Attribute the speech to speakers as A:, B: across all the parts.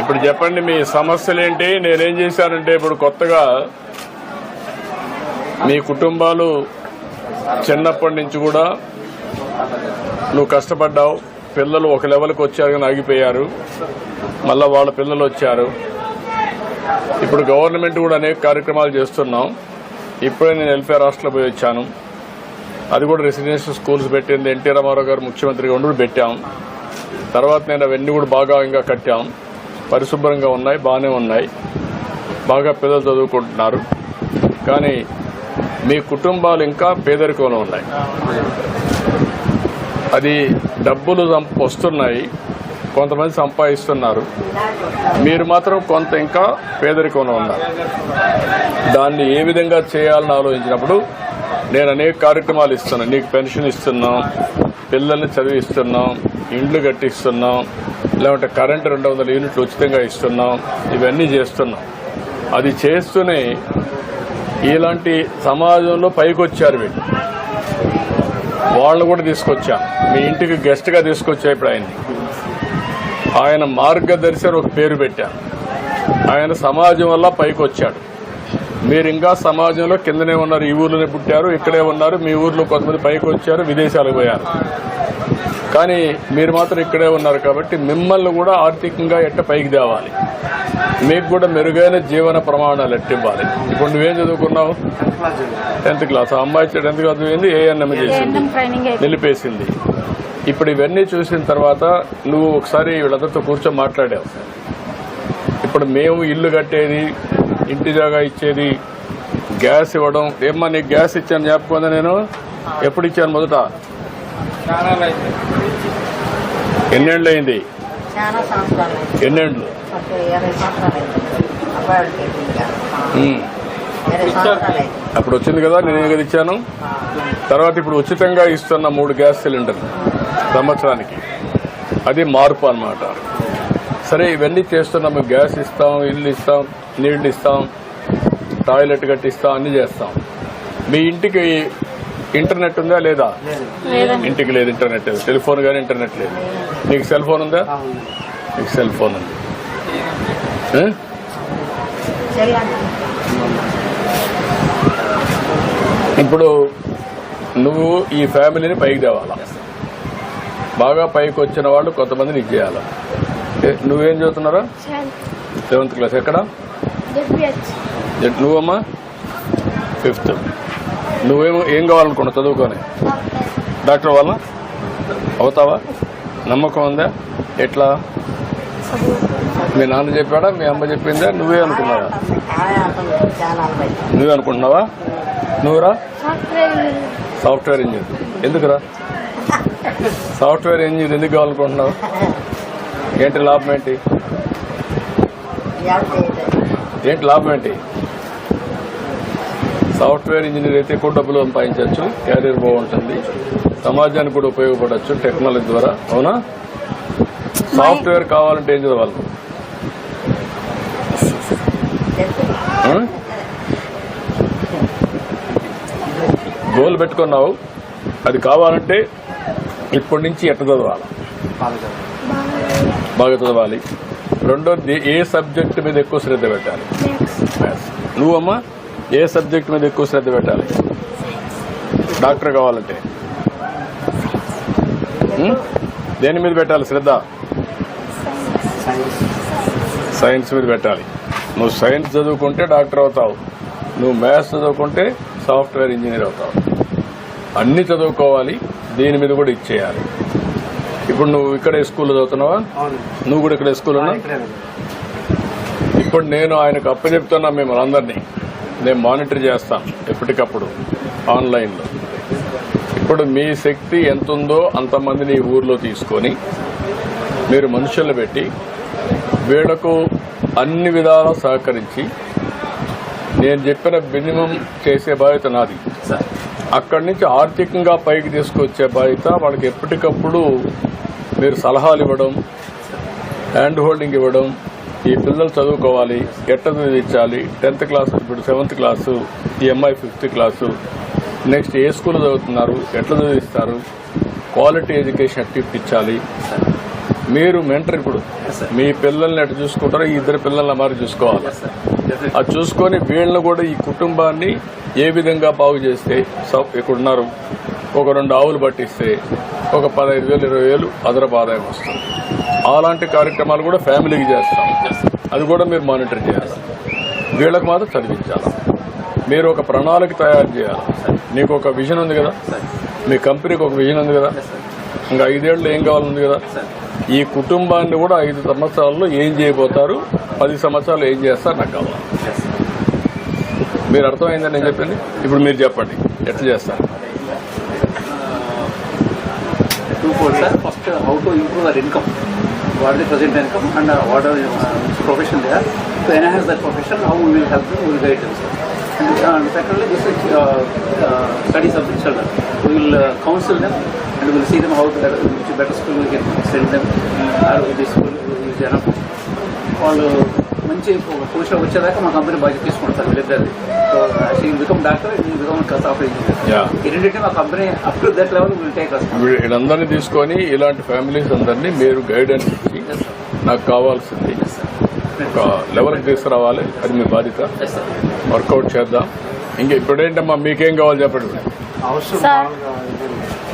A: ఇప్పుడు చెప్పండి మీ సమస్యలు ఏంటి నేనేం చేశానంటే ఇప్పుడు కొత్తగా మీ కుటుంబాలు చిన్నప్పటి నుంచి కూడా నువ్వు కష్టపడ్డావు. పిల్లలు ఒక లెవెల్కి వచ్చారు కానీ ఆగిపోయారు. మళ్ళా వాళ్ళ పిల్లలు వచ్చారు. ఇప్పుడు గవర్నమెంట్ కూడా అనేక కార్యక్రమాలు చేస్తున్నాం. ఇప్పుడే నేను వెల్ఫేర్ హాస్టల్లో పోయి వచ్చాను. అది కూడా రెసిడెన్షియల్ స్కూల్స్ పెట్టింది ఎన్టీ రామారావు గారు ముఖ్యమంత్రిగా ఉండి పెట్టాం. తర్వాత నేను అవన్నీ కూడా బాగా ఇంకా కట్టాం. పరిశుభ్రంగా ఉన్నాయి బాగానే ఉన్నాయి. బాగా పిల్లలు చదువుకుంటున్నారు. కానీ మీ కుటుంబాలు ఇంకా పేదరికంలో ఉన్నాయి. అది డబ్బులు వస్తున్నాయి. కొంతమంది సంపాదిస్తున్నారు. మీరు మాత్రం కొంత ఇంకా పేదరికంలో ఉన్నారు. దాన్ని ఏ విధంగా చేయాలని ఆలోచించినప్పుడు నేను అనేక కార్యక్రమాలు ఇస్తున్నాను. నీకు పెన్షన్ ఇస్తున్నాం. పిల్లల్ని చదివిస్తున్నాం ఇండ్లు కట్టిస్తున్నాం లేకుంటే కరెంటు రెండు వందల యూనిట్లు ఉచితంగా ఇస్తున్నాం ఇవన్నీ చేస్తున్నాం. అది చేస్తూనే ఇలాంటి సమాజంలో పైకి వచ్చారు వీళ్ళు వాళ్ళని కూడా తీసుకొచ్చా. మీ ఇంటికి గెస్ట్గా తీసుకొచ్చా ఇప్పుడు ఆయన్ని. ఆయన మార్గదర్శి ఒక పేరు పెట్టాను ఆయన సమాజం వల్ల పైకి వచ్చాడు మీరు ఇంకా సమాజంలో కిందనే ఉన్నారు ఈ ఊర్లోనే పుట్టారు ఇక్కడే ఉన్నారు మీ ఊర్లో కొంతమంది పైకి వచ్చారు విదేశాలకు పోయారు. కానీ మీరు మాత్రం ఇక్కడే ఉన్నారు కాబట్టి మిమ్మల్ని కూడా ఆర్థికంగా ఎట్ట పైకి తేవాలి? మీకు కూడా మెరుగైన జీవన ప్రమాణాలు ఎట్టివ్వాలి ఇప్పుడు నువ్వేం చదువుకున్నావు? Tenth class. అమ్మాయి టెన్త్ క్లాస్ చదివింది? ఏఎన్ఎం చేసింది. నిలిపేసింది. ఇప్పుడు ఇవన్నీ చూసిన తర్వాత నువ్వు ఒకసారి వీళ్ళందరితో కూర్చొని మాట్లాడావు. ఇప్పుడు మేము ఇల్లు కట్టేది ఇంటి జాగా ఇచ్చేది గ్యాస్ ఇవ్వడం. ఏమ్మా నీకు గ్యాస్ ఇచ్చాను చెప్పుకుందా నేను? ఎప్పుడు ఇచ్చాను మొదట? ఎన్నేళ్ళు? అయింది. ఎన్నేళ్ళు. అప్పుడు వచ్చింది కదా నేను కదా ఇచ్చాను? తర్వాత ఇప్పుడు ఉచితంగా ఇస్తున్న మూడు గ్యాస్ సిలిండర్లు సంవత్సరానికి. అది మార్పు అన్నమాట. సరే ఇవన్నీ చేస్తున్నాం మేము గ్యాస్ ఇస్తాం ఇల్లు ఇస్తాం. నీళ్ళు ఇస్తాం టాయిలెట్ కట్టిస్తాం అన్ని చేస్తాం. మీ ఇంటికి ఇంటర్నెట్ ఉందా లేదా? ఇంటికి లేదు ఇంటర్నెట్. లేదు టెలిఫోన్ కానీ ఇంటర్నెట్ లేదు. నీకు సెల్ ఫోన్ ఉందా? నీకు సెల్ ఫోన్ ఉంది. ఇప్పుడు నువ్వు ఈ ఫ్యామిలీని పైకి తేవాలా? బాగా పైకి వచ్చిన వాళ్ళు కొంతమంది నీకు చేయాలా? నువ్వేం చదువుతున్నారా? సెవెంత్ క్లాస్ ఎక్కడ? నువ్వమ్మా ఫిఫ్త్ నువ్వేమో ఏం కావాలనుకున్నావు? చదువుకొని. డాక్టర్ వాళ్ళ? అవుతావా? నమ్మకం ఉందా? ఎట్లా? మీ నాన్న చెప్పాడా? మీ అమ్మ చెప్పిందా? నువ్వే అనుకున్నావా. నువ్వే అనుకుంటున్నావా? నువ్వురా? సాఫ్ట్వేర్ ఇంజనీర్ ఎందుకురా? సాఫ్ట్వేర్ ఇంజనీర్ ఎందుకు కావాలనుకుంటున్నావు? ఏంటి లాభం ఏంటి. ఏంటి లాభం ఏంటి? సాఫ్ట్వేర్ ఇంజనీర్ అయితే ఎక్కువ డబ్బులు సంపాదించవచ్చు క్యారియర్ బాగుంటుంది సమాజానికి కూడా ఉపయోగపడవచ్చు టెక్నాలజీ ద్వారా అవునా? సాఫ్ట్వేర్ కావాలంటే ఏం చదవాలి? గోల్ పెట్టుకున్నావు అది కావాలంటే ఇప్పటి నుంచి ఎట్ట చదవాలి? బాగా చదవాలి. రెండోది ఏ సబ్జెక్ట్ మీద ఎక్కువ శ్రద్ధ పెట్టాలి? మ్యాథ్స్ నువ్వమ్మా ఏ సబ్జెక్ట్ మీద ఎక్కువ శ్రద్ధ పెట్టాలి? డాక్టర్ కావాలంటే? దేని మీద పెట్టాలి శ్రద్ధ? సైన్స్ మీద పెట్టాలి. నువ్వు సైన్స్ చదువుకుంటే డాక్టర్ అవుతావు. నువ్వు మ్యాథ్స్ చదువుకుంటే సాఫ్ట్వేర్ ఇంజనీర్ అవుతావు. అన్ని చదువుకోవాలి దీని మీద కూడా ఇచ్చేయాలి ఇప్పుడు నువ్వు ఇక్కడే స్కూల్లో చదువుతున్నావా? నువ్వు కూడా ఇక్కడ స్కూల్ ఉన్నా ఇప్పుడు నేను ఆయనకు అప్పచెప్తున్నా మిమ్మల్ని అందరినీ. నేను మానిటర్ చేస్తాను ఎప్పటికప్పుడు ఆన్లైన్లో. ఇప్పుడు మీ శక్తి ఎంత ఉందో అంతమందిని ఊర్లో తీసుకొని మీరు మనుషులు పెట్టి వీళ్ళకు అన్ని విధాలా సహకరించి నేను చెప్పిన మినిమం చేసే బాధ్యత నాది. అక్కడి నుంచి ఆర్థికంగా పైకి తీసుకొచ్చే బాధ్యత వాళ్ళకి ఎప్పటికప్పుడు మీరు సలహాలు ఇవ్వడం హ్యాండ్ హోల్డింగ్ ఇవ్వడం ఈ పిల్లలు చదువుకోవాలి ఎట్ట చదివించాలి టెన్త్ క్లాస్ ఇప్పుడు సెవెంత్ క్లాసు ఈ అమ్మాయి ఫిఫ్త్ క్లాసు నెక్స్ట్ ఏ స్కూల్ చదువుతున్నారు ఎట్లా చదివిస్తారు క్వాలిటీ ఎడ్యుకేషన్ ఎట్లా ఇప్పించాలి. మీరు మెంటర్ ఇప్పుడు. మీ పిల్లల్ని ఎటు చూసుకుంటారో ఈ ఇద్దరు పిల్లల్ని మరి చూసుకోవాలి. అది చూసుకొని వీళ్ళని కూడా ఈ కుటుంబాన్ని ఏ విధంగా బాగు చేస్తే స- ఒక రెండు ఆవులు పట్టిస్తే ఒక పదహైదు వేలు ఇరవై వేలు అదనపు ఆదాయం వస్తుంది. అలాంటి కార్యక్రమాలు కూడా ఫ్యామిలీకి చేస్తాం. అది కూడా మీరు మానిటర్ చేయాలి. వీళ్ళకి మాత్రం చదివించాలి. మీరు ఒక ప్రణాళిక తయారు చేయాలి. మీకు ఒక విజన్ ఉంది కదా? మీ కంపెనీకి ఒక విజన్ ఉంది కదా? ఇంకా ఐదేళ్ళు ఏం కావాలని ఉంది కదా? ఈ కుటుంబాన్ని కూడా ఐదు సంవత్సరాల్లో ఏం చేయబోతారు? పది సంవత్సరాలు ఏం చేస్తారు నాకు కావాలి మీరు అర్థమైందని నేను చెప్పింది? ఇప్పుడు మీరు చెప్పండి. ఎట్లా చేస్తారు
B: two four sir first how to improve their income what the present income and what are profession they are to enhance that profession how will help them will guide sir and secondly this studies of the children will counsel them and will see them how better school we can send them or the school జనం వాళ్ళు మంచి ఒక position వచ్చేదాకా మా company బాధ్యత తీసుకుంటారు వీళ్ళిద్దరిది. So she become doctor become software engineer
A: yeah
B: ఈ రెండింటిని మా company up to that level will take
A: వీళ్ళందరినీ తీసుకొని ఇలాంటి ఫ్యామిలీస్ అందరినీ మీరు గైడెన్స్ ఇచ్చి నాకు కావాల్సింది ఒక లెవెల్కి తీసుకురావాలి. అది మీ బాధ్యత. వర్కౌట్ చేద్దాం. ఇంకా ఇప్పుడేంటమ్మా మీకేం కావాలి చెప్పండి.
C: సార్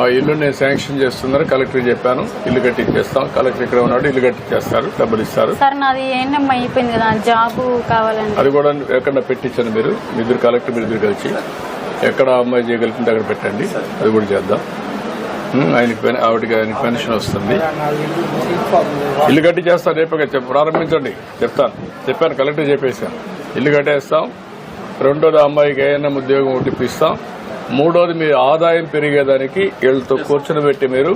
A: ఆ ఇల్లు నేను శాంక్షన్ చేస్తున్నారు. కలెక్టర్ చెప్పాను. ఇల్లు కట్టించేస్తాం. కలెక్టర్ ఇక్కడ ఉన్నాడు. ఇల్లు కట్టించేస్తారు. డబ్బులు ఇస్తారు.
C: సార్ నాది ఏంటమ్మా అయిపోయింది కదా. జాబ్ కావాలండి
A: అది కూడా ఎక్కడ పెట్టించాను మీరు? ఇద్దరు కలెక్టర్ మీరు ఇద్దరు కలిసి. ఎక్కడ అమ్మాయి చేయగలిగింది అక్కడ పెట్టండి. అది కూడా చేద్దాం. ఆయనకి ఆవిడకి ఆయనకి పెన్షన్ వస్తుంది. ఇల్లు కట్టి చేస్తాను రేపు చెప్ప. ప్రారంభించండి. చెప్తాను చెప్పాను కలెక్టర్ చెప్పేశాను. ఇల్లు కట్టేస్తాం. రెండోది అమ్మాయికి ఏదైనా ఉద్యోగం ఒకటి ఇప్పిస్తాం మూడోది మీ ఆదాయం పెరిగేదానికి వీళ్ళతో కూర్చొని పెట్టి మీరు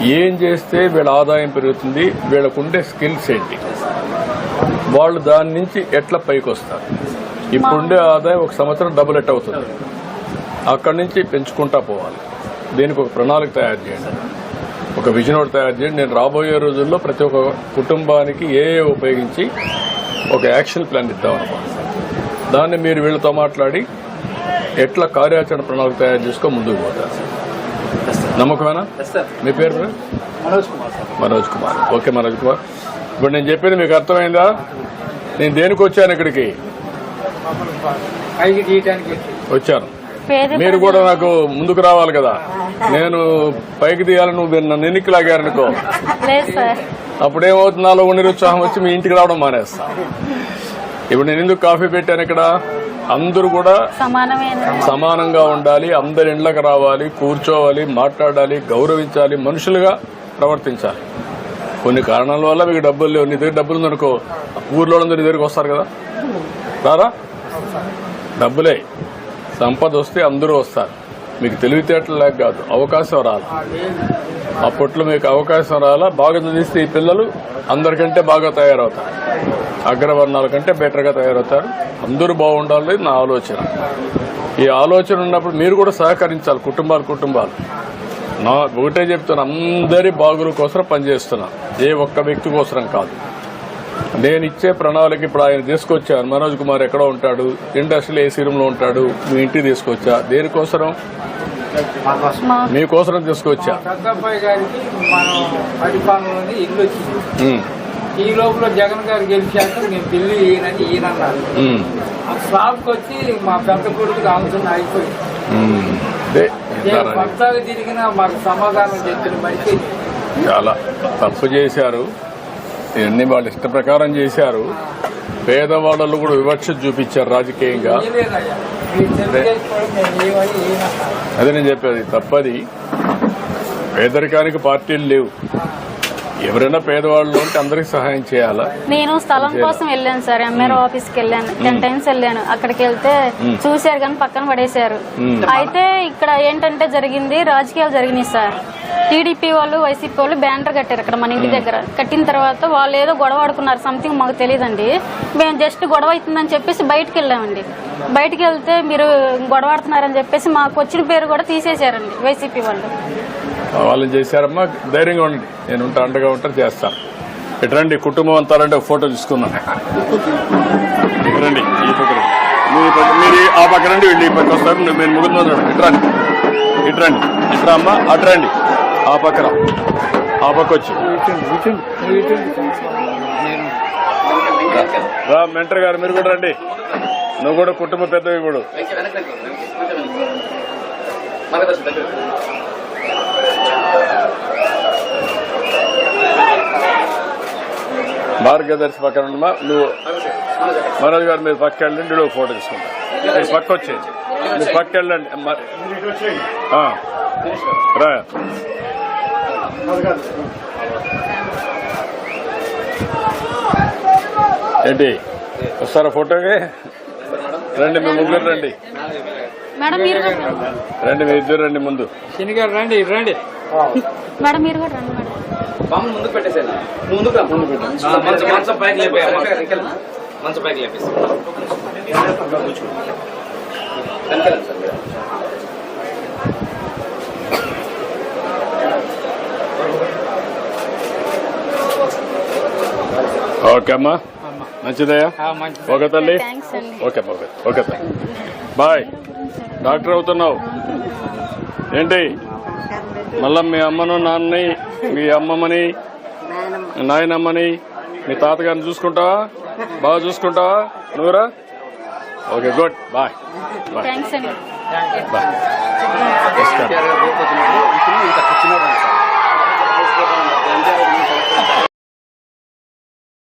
A: ఏం చేస్తే వీళ్ళ ఆదాయం పెరుగుతుంది వీళ్ళకుండే స్కిల్స్ ఏంటి? వాళ్ళు దాని నుంచి ఎట్లా పైకి వస్తారు? ఇప్పుడుండే ఆదాయం ఒక సంవత్సరం డబుల్ ఎట్ అవుతుంది. అక్కడి నుంచి పెంచుకుంటా పోవాలి. దీనికి ఒక ప్రణాళిక తయారు చేయండి. ఒక విజన్ ఒకటి తయారు చేయండి. నేను రాబోయే రోజుల్లో ప్రతి ఒక్క కుటుంబానికి ఏ ఏ ఉపయోగించి ఒక యాక్షన్ ప్లాన్ ఇద్దాం అనుకుంటున్నాను. దాన్ని మీరు వీళ్ళతో మాట్లాడి ఎట్లా కార్యాచరణ ప్రణాళిక తయారు చేసుకో ముందుకు పోతారు నమ్మకమేనా? మీ పేరు?
B: మనోజ్ కుమార్ సార్
A: మనోజ్ కుమార్. ఓకే మనోజ్ కుమార్. ఇప్పుడు నేను చెప్పింది మీకు అర్థమైందా? నేను దేనికి వచ్చాను ఇక్కడికి? వచ్చాను. మీరు కూడా నాకు ముందుకు రావాలి కదా. నేను పైకి తీయాలని నువ్వు నన్ను ఎన్నికి లాగారనుకో అప్పుడేమవుతుంది నాలో నిరుత్సాహం వచ్చి మీ ఇంటికి రావడం మానేస్తా. ఇప్పుడు నేను ఎందుకు కాఫీ పెట్టాను ఇక్కడ? అందరూ కూడా సమానంగా ఉండాలి అందరి ఇండ్లకు రావాలి కూర్చోవాలి మాట్లాడాలి గౌరవించాలి మనుషులుగా ప్రవర్తించాలి. కొన్ని కారణాల వల్ల మీకు డబ్బులు లేవు. నీ దగ్గర డబ్బులు ఉందనుకో ఊర్లో అందరి దగ్గరికి వస్తారు కదా? రారా? డబ్బులే. సంపద వస్తే అందరూ వస్తారు. మీకు తెలివితేటలు లేక కాదు అవకాశం రాలి అప్పట్లో మీకు అవకాశం రాలా బాగా చదివిస్తే ఈ పిల్లలు అందరికంటే బాగా తయారవుతారు. అగ్రవర్ణాల కంటే బెటర్గా తయారవుతారు. అందరూ బాగుండాలి నా ఆలోచన. ఈ ఆలోచన ఉన్నప్పుడు మీరు కూడా సహకరించాలి కుటుంబాలు కుటుంబాలు. నా ఒకటే చెప్తున్నా అందరి బాగుల కోసం పనిచేస్తున్నా. ఏ ఒక్క వ్యక్తి కోసం కాదు. నేను ఇచ్చే ప్రణాళిక ఇప్పుడు ఆయన తీసుకొచ్చాను మనోజ్ కుమార్ ఎక్కడ ఉంటాడు. ఇండస్ట్రియల్ ఏసీ రూమ్లో ఉంటాడు. మీ ఇంటికి తీసుకొచ్చా. దేనికోసం
C: మా
A: మీకోసం తీసుకొచ్చా.
D: ఈ లోపల జగన్ గారు గెలిచాక నేను పెళ్ళి ఈయనని ఈయన అన్నారు.
A: ఉమ్,
D: ఆ స్లాబ్కి వచ్చి మా పెద్ద కొడుకు ఆలోచన అయిపోయింది నేను? కొత్తగా తిరిగినా మాకు సమాధానం చెప్పిన మనిషి.
A: చాలా తప్పు చేశారు. ఇవన్నీ వాళ్ళ ఇష్ట ప్రకారం చేశారు. పేదవాళ్ళు కూడా వివక్ష చూపించారు రాజకీయంగా. అదే నేను చెప్పేది తప్పది. పేదరికానికి పార్టీలు లేవు. ఎవరైనా పేదవాళ్ళు ఉంటే అందరికి సహాయం చేయాలా?
C: నేను స్థలం కోసం వెళ్ళాను సార్ ఎంఆర్ఓ ఆఫీస్కి వెళ్ళాను. టెన్ టైమ్స్ వెళ్ళాను. అక్కడికి వెళ్తే చూశారు కానీ పక్కన పడేశారు. అయితే ఇక్కడ ఏంటంటే జరిగింది రాజకీయాలు జరిగినాయి సార్. టీడీపీ వాళ్ళు వైసీపీ వాళ్ళు బ్యానర్ కట్టారు ఇక్కడ మన ఇంటి దగ్గర. కట్టిన తర్వాత వాళ్ళు ఏదో గొడవ ఆడుకున్నారు సంథింగ్ మాకు తెలియదండి మేము జస్ట్ గొడవ అవుతుందని చెప్పేసి బయటకు వెళ్ళామండి. బయటికి వెళ్తే మీరు గొడవ ఆడుతున్నారని చెప్పేసి మాకు వచ్చిన పేరు కూడా తీసేశారండి వైసీపీ వాళ్ళు.
A: వాళ్ళని చేశారమ్మా ధైర్యంగా ఉండండి. నేను ఉంటా అండగా ఉంటాను చేస్తాను ఇటు రండి కుటుంబం అంతా రండి ఒక ఫోటో తీసుకుందాం. ఇటు రండి ఈ పక్క రండి. మీరు మీరు ఆ పక్క రండి వీళ్ళు ఈ పక్క వస్తారు మీరు ముగ్గురు రండి ఇటు రండి ఇటు రండి ఇటు అమ్మా అటు రండి. ఆ పక్కన ఆ పక్క వచ్చి. రా మెంటర్ గారు మీరు కూడా రండి. నువ్వు కూడా కుటుంబ పెద్దవి కూడా. మార్గదర్శి పక్కన ఉండమా నువ్వు మనోజ్ గారు మీరు పక్క వెళ్ళండి నువ్వు ఫోటో తీసుకుంటా. మీరు పక్క వచ్చేయండి మీరు పక్క వెళ్ళండి. రా. ఏంటి? వస్తారా ఫోటోకి? రండి మీ ముగ్గురు రండి.
C: మేడం మీరు కూడా రండి.
A: రండి మీ ఇద్దరు రండి ముందు.
D: శని గారు రండి రండి.
C: మేడం మీరు కూడా రండి
E: ముందుకు పెట్టేసేయాలి ముందుకు రా మంచం మంచం పైకి లేపేయాలి మంచం పైకి లేపేసి.
A: ఓకే అమ్మా. మంచిదయ్యా? ఓకే తల్లి. ఓకే అమ్మా, ఓకే. ఓకే తల్లి. బాయ్. డాక్టర్ అవుతున్నావు. ఏంటి? మళ్ళా మీ అమ్మను నాన్నని మీ అమ్మమ్మని నాయనమ్మని మీ తాతగారిని చూసుకుంటావా? బాగా చూసుకుంటావా? నువ్వురా? Okay good. Bye. Bye. Bye.